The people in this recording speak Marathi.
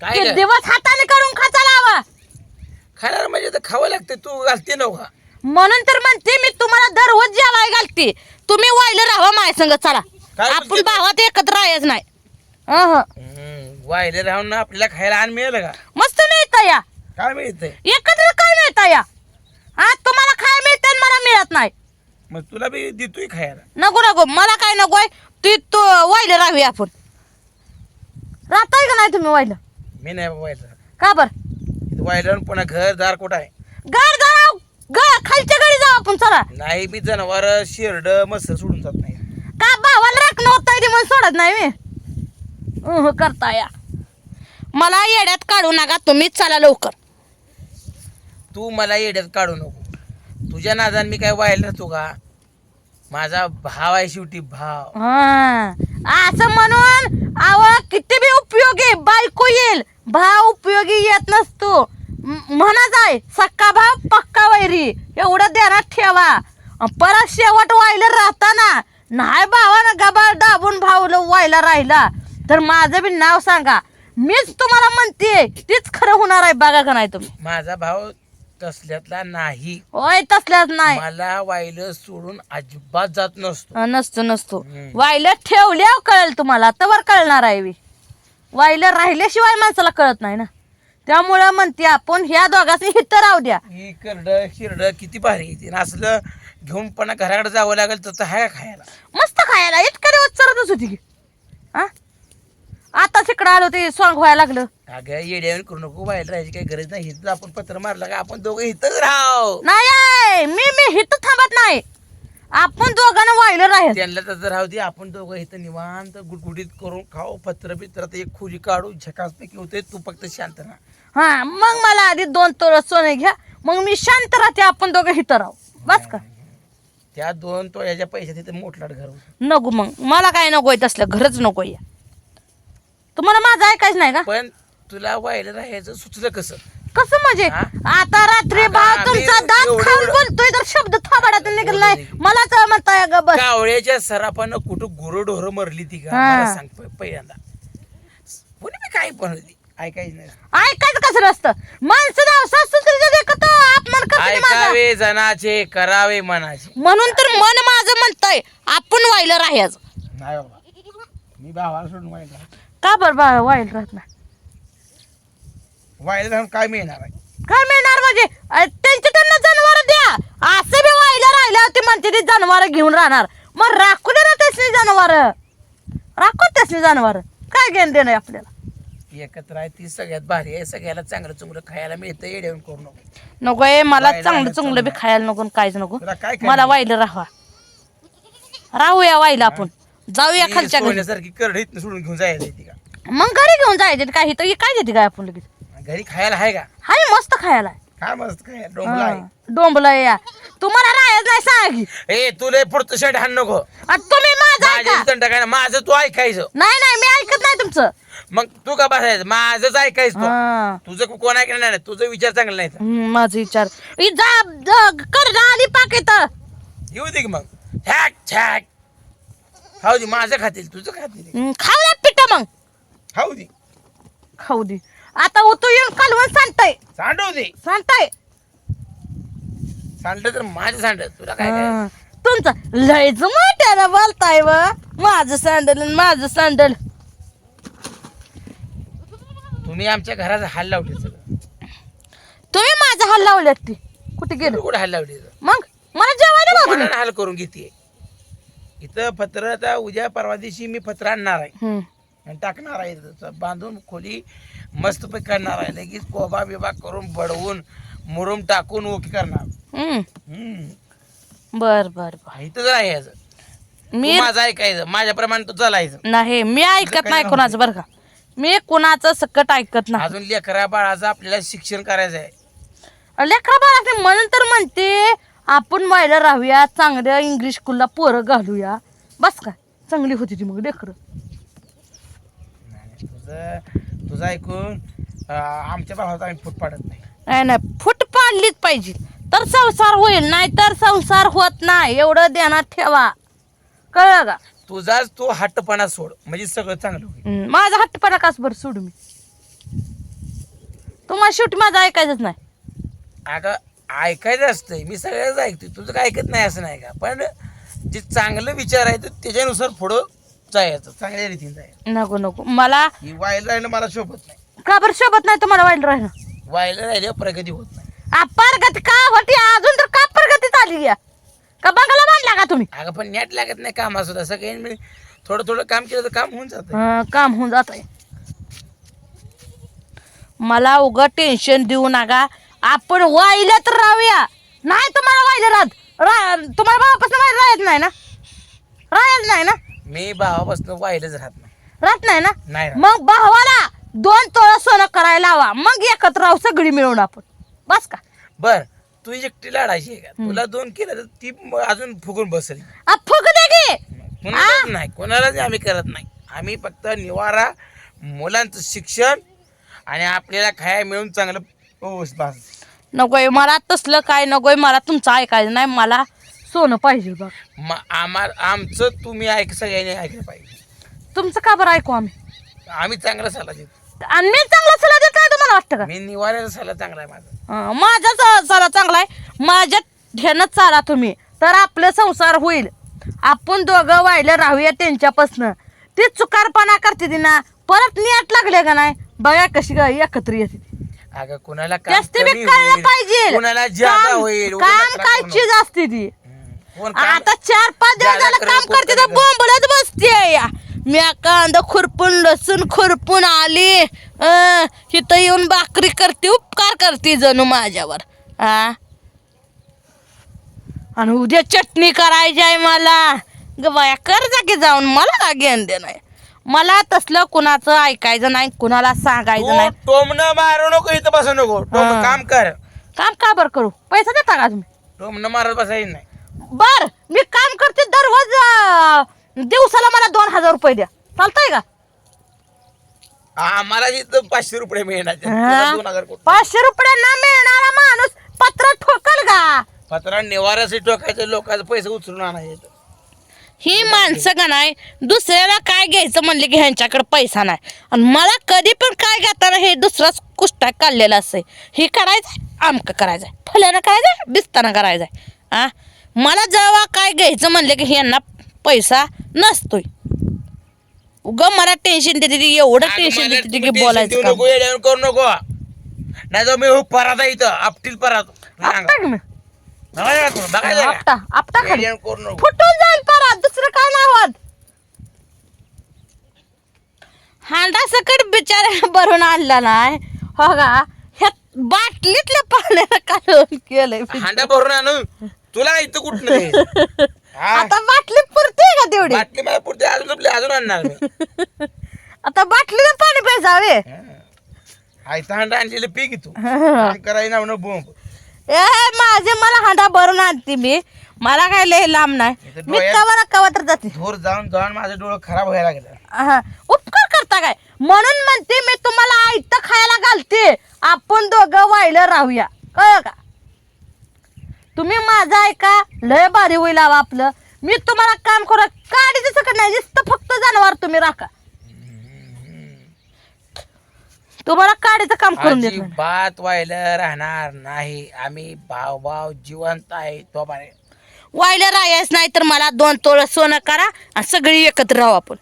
काय ते? दिवस हाताने करून खाचा लावा खाणार म्हणजे तर खावं लागते तू घालते नव्हा म्हणून तर म्हणते मी तुम्हाला दररोज जेवाय घालते. तुम्ही वायला राहा माझ्या संग चला. काय आपण बोलते तू? भावात एकत्र राहायच नाही. अहं. वाहिले राहून ना आपल्याला खायला आण मिळेल का? मस्त मिळतं या. काय मिळतंय? एकत्र काय मिळतं या? हा तुम्हाला काय मिळतं आणि मला मिळत नाही. मग तुला बी देतोय खायला. नको नको. मला काय नको ती तू वायला राहूया आपण. राहताय का नाही तुम्ही वायला मी नाही बाबा व्हायला का बर? आणि पुन्हा घर दार कुठं आहे? घर घर घर खालच्या घरी जाऊ आपण चला. नाही मी जनावर शेरड मस्त सोडून जात नाही. का भावाला राखणं होत नाही ते म्हणून सोडत नाही मी. करता या. मला येड्यात काढू नका तुम्हीच चला लवकर. तू मला येड्यात काढू नको. तुझ्या नादान मी काय व्हायला राहतो का? माझा भाव आहे शेवटी भाव. हा. असं म्हणून आव किती बी उपयोगी बायको येईल. भाव उपयोगी येत नसतो. म्हणा जाय सक्का भाव पक्का वैरी. एवढं ध्यानात ठेवा. परत शेवट व्हायला राहताना नाही भावानं गबाळ दाबून भावलं व्हायला राहिला. तर माझं बी नाव सांगा. मीच तुम्हाला म्हणते तीच खरं होणार आहे बघा का नाही तुम्ही. माझा भाऊ तसल्यातला नाही. होय तसल्याच नाही. मला वाहिलं सोडून अजिबात जात नसतो. हा, नसतो नसतो. वायलं ठेवल्यावर कळेल तुम्हाला तवर कळणार आहे बी. वायलं राहिल्याशिवाय माणसाला कळत नाही ना. त्यामुळं म्हणते आपण ह्या दोघांनी हित राहू द्या. ही करड शिरड किती भारी येते असलं घेऊन पण घराकडे जावं लागेल तर हाय खायला. मस्त खायला इतक्या दिवस चरतच होती की. आलो ते सॉंग व्हायला लागलं. अगं येड्यावर करू नको बाहेर राहायची काही गरज नाही. इथं आपण पत्र मारलं का आपण दोघं इथंच राहाव. नाही मी मी हित थांबत नाही. आपण दोघांना वायलं राहील. त्यांना तसं राहू दे आपण दोघं इथं निवांत गुटगुटीत करून खाऊ पत्र बित्र आता एक खुली काढू झकासपैकी होते तू फक्त शांत राहा. हा मग मला आधी दोन तोळ सोने घ्या. मग मी शांत राहते आपण दोघं हित राहू. बस का? त्या दोन तो याच्या पैशात तिथे मोठलाट घर होतं. नको मग. मला काय नकोय तसलं. घरच तुम्हाला माझं ऐकायचं नाही का? पण तुला व्हायला राहायचं सुचलं कसं? कसं म्हणजे? हा? आता रात्री आता भाव आम्ही तुमचा दात एवढं- खाऊन एवढं- बोलतोय तर शब्द थोबाडातून निघाला नाही मलाच म्हणताय ग बस? कावळ्याच्या सरापानं कुठं गुरढोर मरली ती का? हा. मला सांग प- पहिल्यांदा. कोणी बी काय पण ऐकायचं नाही. ऐकायचं कसं नसतं? माणसं नाव सासू देखत अपमान करते माझा. ऐकावे जनाचे करावे मनाचे. म्हणून तर मन माझं म्हणतंय आपण व्हायला राहायचं. नाही बाबा. मी भावाला सोडून राहतो. का बरं बा व्हायला राहत नाही? राहून काय मिळणार आहे? काय मिळणार म्हणजे? अ, त्यांचे त्यांना जनावर द्या. असं बी व्हायला राहिलं ते म्हणते ते जनावर घेऊन राहणार. मग राखू दे ना तसली जनावर. राखू तसली जनावर. काय घेणं देणं आहे आपल्याला? एकत्र आहे ती सगळ्यात भारी आहे. सगळ्याला चांगलं चुंगलं खायला मिळतं येऊन करू नको. नको आहे मला चांगलं चांगलं बी. खायला नको आणि काहीच नको. तुला काय मला वाईला राहावा. राहूया वाईला आपण. जाऊया खालच्या घरी. सोन्यासारखी करड इथनं सोडून घेऊन जायला ती मग घरी घेऊन जायचे काय तर काय देते काय आपण लगेच? घरी खायला आहे का? हाय मस्त खायला काय मस्त काय डोंबला आहे. डोंबला या. तुम्हाला राहायचं नाही सांगी. ए तुला पुढचं शर्ट हाण नको. आणि तुम्ही माझं माझ्या ऐका. इथं टाकायला माझं तू ऐकायचं. नाही नाही मी ऐकत नाही तुमचं. मग तू का बसायचं? माझंच ऐकायचं तू. हा. तुझं कोण ऐकणार नाही तुझं विचार चांगला नाही. हम्म, माझा विचार. इ जा ज- कर जा आली पाकिट येऊ दे की मग. हॅक छॅक. खाऊ दे माझं खातील तुझं खातील. खाऊ पिठ मग. खाऊ दे. खाऊ दे. आता उतू येऊन कालवण सांगताय सांडू दे. सांगताय सांडलं तर माझं सांड तुला काय काय हा. तुमचं लयच मोठ्यानं बोलताय व. माझं सँडल आणि माझं सँडल. तुम्ही आमच्या घराचा हाल लावले सगळं. तुम्ही माझा हाल लावल्यात ती. कुठे गेलो? कुठं हाल लावले मग? मला जेवायला हाल करून घेते इथं पत्र आता उद्या परवा दिवशी मी पत्र आणणार आहे. हम्म. आणि टाकणार आहे. इथं. बांधून खोली मस्त पैकी करणार आहे. लगेच कोबा बिबा करून बडवून मुरुम टाकून ओके करणार. हम्म. हम्म. बर बर बर. मी माझं ऐकायचं. माझ्याप्रमाणे तू चालायचं नाही मी ऐकत नाही. कोणाचं बरं का. मी कोणाचं सकट ऐकत नाही. अजून लेकरा बाळाचं आपल्याला शिक्षण करायचं आहे लेकरा बाळा म्हणून तर म्हणते आपण व्हायला राहूया चांगल्या इंग्लिश स्कूलला पोरं घालूया. बस काय चांगली होती ती मग लेकरं. नाही, तुझं ऐकून आमच्या भावाचा आम्ही फूट पाडत नाही. नाही नाही फुट पाडलीच पाहिजे. तर संसार होईल नाही तर संसार होत नाही. एवढं ध्यानात ठेवा. कळलं का? तुझाच तू हट्टपणा सोड. म्हणजे सगळं चांगलं होईल. हम्म, माझा हट्टपणा कास बरं सोडू मी? तुम्हाला शेवटी माझं ऐकायचंच नाही. अगं ऐकायचं असतंय. मी सगळ्याच ऐकतोय. तुझं काय ऐकत नाही असं नाही का? पण जे चांगलं विचार आहे तर त्याच्यानुसार पुढं जायचं. चांगल्या रीतीने जायचं. नको नको. मला ही व्हायला राहिलं मला शोभत नाही. का बरं शोभत नाही? तुम्हाला वाईट राहिलं. व्हायला राहिल्यावर प्रगती होत नाही. आ, प्रगती का होती? अजून तर का प्रगती चालली आहे? का बंगाला बांधला का तुम्ही? अगं पण नेट लागत नाही कामा सुद्धा सगळ्यांनी मिळून थोडं थोडं काम केलं तर काम होऊन जातं हं, काम होऊन जात आहे मला उग टेन्शन देऊ नका. आपण वाहिल्यात राहूया. नाही तुम्हाला वाहिलं राहत. रा तुम्हाला भावापासून वाहिलं राहत नाही ना? राहत नाही ना? मी भावापासून व्हायलाच राहत नाही. राहत नाही ना? नाही राहत. मग भावाला दोन तोळा सोनं करायला लावा. मग एकत्र राहू सगळी मिळून आपण. बस का? बर तू एकटी लाडायची आहे का? तुला दोन केलं तर ती म- अजून फुगून बसेल. आ, फुग दे की! कोणालाच नाही कोणालाच आम्ही करत नाही. आम्ही फक्त निवारा मुलांचं शिक्षण आणि आपल्याला खाया मिळून चांगलं बस. नकोय मला तसलं काय नकोय मला तुमचं ऐकायचं नाही मला सोनं पाहिजे बघ. म- आमचं तुम्ही ऐक सगळ्यांनी ऐकलं पाहिजे. तुमचं का बरं ऐकू आम्ही? आम्ही चांगला सल्ला देतो. आणि मी चांगला सल्ला देत नाही तुम्हाला वाटतं का? मी निवाऱ्याचा सल्ला चांगला आहे माझा. माझा चाला चांगला आहे. माझ्या ध्यानात चाला तुम्ही तर आपलं संसार होईल. आपण दोघं वाहिलं राहूया त्यांच्यापासनं. ते चुकारपणा करते ती ना. परत नेट लागले का नाही? बघा कशी काय एकत्र येते ती. अगं कुणाला काम जास्त बी कमी कळलं होईल, पाहिजे. कुणाला जादा काम- होईल. काम उगाच काय त्रास चीज असते ती. कोण काम- आता चार पाच दिवस झालं काम कोण करते तर. बोंबलत बसते या. मी कांदा खुरपून लसूण खुरपून आली. अं, इथं येऊन भाकरी करते उपकार करते जणू माझ्यावर. हा आणि उद्या चटणी करायची आहे मला. ग बाया कर जा की जाऊन मला का घेण दे नाही मला तसलं कुणाचं ऐकायचं नाही कुणाला सांगायचं नाही. तू टोमणं मारू नको इथं बसू नको. टोमणं हा. काम कर. काम का बरं करू? पैसा देता का तुम्ही? टोमणं मारत बसायचं नाही. बर मी काम करते दररोज अं, दिवसाला मला दोन हजार रुपये द्या. चालतंय का? आम्हाला इथं पाचशे रुपये मिळणार? तुला दोन हजार कुठं? पाचशे रुपयांना मिळणारा माणूस पत्र ठोकल का? पत्रा निवारासाठी टोकायचं लोकांचे पैसे उचलून आणायचे. ही माणसं का नाही दुसऱ्याला काय घ्यायचं म्हणले की ह्यांच्याकडे पैसा नाही. आणि मला कधी पण काय घेताना हे दुसराच कुष्टा काढलेला असते हे करायचंय आमकं करायचंय. फल्यानं करायचंय बिस्ताना करायचंय. आ? मला जेव्हा काय घ्यायचं म्हणले की ह्यांना पैसा नसतोय. उग मला टेन्शन देते ती एवढं टेन्शन देते की बोलायचं काम. नको येड्यावर करू नको. नाही तर मी परात आहे इथं आपटील परात. आपटा की मी बघायचं का? बघायचं का? आपटा आपटा खाली. येड्यावर करू नको. फुटून जाईल परत दुसरं काय नाही होत. हांडा सकट बिचाऱ्या भरून आणला नाही. हो का? ह्या बाटलीतल्या पाण्यानं कालवून केलंय हांडा भरून आणू. तुला इथं कुठं नाही हा. आता बाटली पुरते का तेवढी? बाटली मला पुढे अजून आपली अजून आणणार मी. आता बाटलीनं पाणी प्यायचावे आयता हांडा आणलेलं पी तू. काम करायला ना बोंब. ए माझे मला हांडा भरून आणते मी. मला काय लय लांब नाही. मी डोळ्यात- कवा ना कवा तर जाते. धूर जाऊन जाऊन माझं डोळं खराब व्हायला लागलं. हा, उपकार करता काय? म्हणून म्हणते मी तुम्हाला आयत खायला घालते. आपण दोघं वाहिलं राहूया. कळ का? तुम्ही माझं ऐका लय भारी होईल हवं आपलं. मी तुम्हाला काम करू काडीचं सकट नाही नुसतं फक्त जनावर तुम्ही राखा. तुम्हाला काडीचं काम करून देत नाही. बात व्हायला राहणार नाही. आम्ही भाव भाव जिवंत आहे तो बारे वाहिलं राहायच नाही तर मला दोन तोळ सोनं करा आणि सगळी एकत्र राहू आपण.